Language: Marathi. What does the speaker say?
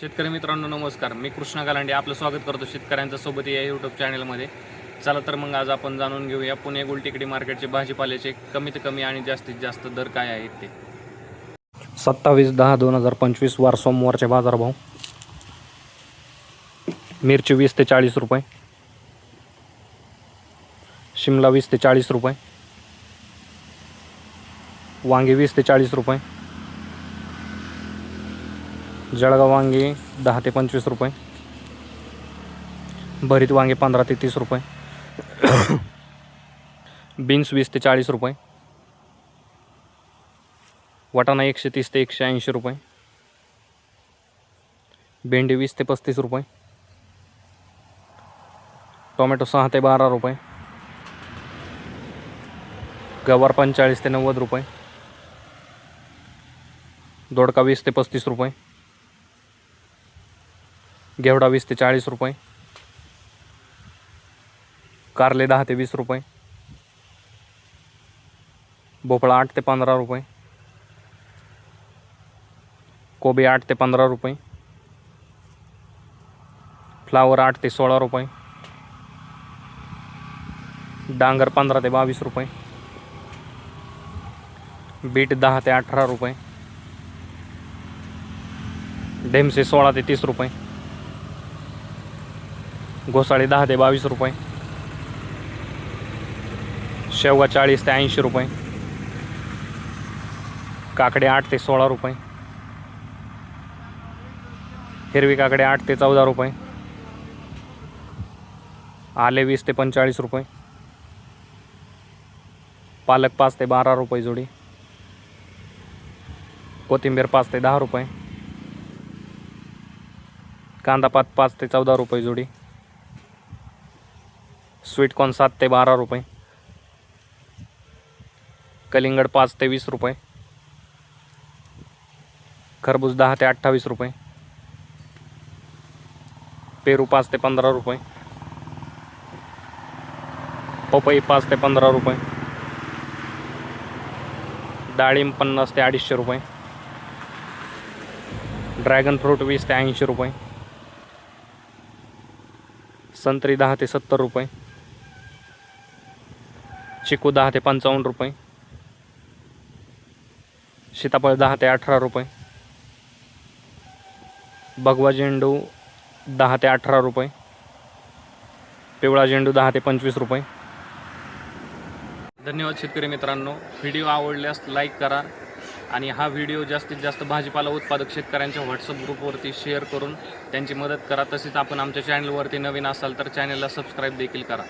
शेतकरी मित्रांनो नमस्कार. मी कृष्णा गालांडे आपलं स्वागत करतो शेतकऱ्यांच्या सोबत या यूट्यूब चॅनलमध्ये चला तर मग आज आपण जाणून घेऊया पुणे गुलटिकडी मार्केटचे भाजीपाल्याचे कमीत कमी आणि जास्तीत जास्त दर काय आहेत ते. सत्तावीस दहा दोन हजार पंचवीस वार सोमवारचे बाजारभाव. मिरची वीस ते चाळीस रुपये. शिमला वीस ते चाळीस रुपये. वांगे वीस ते चाळीस रुपये. जळगाव वांगे दहा ते पंचवीस रुपये. भरीत वांगे पंधरा ते तीस रुपये. बीन्स वीस ते चाळीस रुपये. वाटाणा एकशे तीस ते एकशे ऐंशी रुपये. भेंडी वीस ते पस्तीस रुपये. टोमॅटो सहा ते बारा रुपये. गवार पंचेचाळीस ते नव्वद रुपये. दोडका वीस ते पस्तीस रुपये. घेवडा वीस ते रुपये. कारले दहा ते वीस रुपये. भोपळा आठ पंधरा रुपये. कोबी आठ पंधरा रुपये. फ्लावर आठ सोळा रुपये. डांगर पंधरा ते बावीस रुपये. बीट दहा ते अठरा रुपये. ढेमसे ते तीस रुपये. घोसाळे दहा ते बावीस रुपये. शेवगा चाळीस ते ऐंशी रुपये. काकडे आठ ते सोळा रुपये. हिरवी काकडे आठ ते चौदा रुपये. आले वीस ते पंचेचाळीस रुपये. पालक पाच ते बारा रुपये जोडी. कोथिंबीर पाच ते दहा रुपये. कांदा पात पाच ते चौदा रुपये जोडी. स्वीटकॉर्न सात ते बारा रुपये. कलिंगड पाच ते वीस रुपये. खरबूज दहा ते अठ्ठावीस रुपये. पेरू पाच ते पंधरा रुपये. पपई पाच ते पंधरा रुपये. डाळिंब पन्नास ते अडीचशे रुपये. ड्रॅगन फ्रूट वीस ते ऐंशी रुपये. संत्री दहा ते सत्तर रुपये. चिकू दहा ते पंचावन्न रुपये. सीताफळ दहा ते अठरा रुपये. भगवा झेंडू दहा ते अठरा रुपये. पिवळा झेंडू दहा ते पंचवीस रुपये. धन्यवाद शेतकरी मित्रांनो. व्हिडिओ आवडल्यास लाईक करा आणि हा व्हिडिओ जास्तीत जास्त भाजीपाला उत्पादक शेतकऱ्यांच्या व्हॉट्सअप ग्रुपवरती शेअर करून त्यांची मदत करा. तसेच आपण आमच्या चॅनलवरती नवीन असाल तर चॅनलला सबस्क्राईब देखील करा.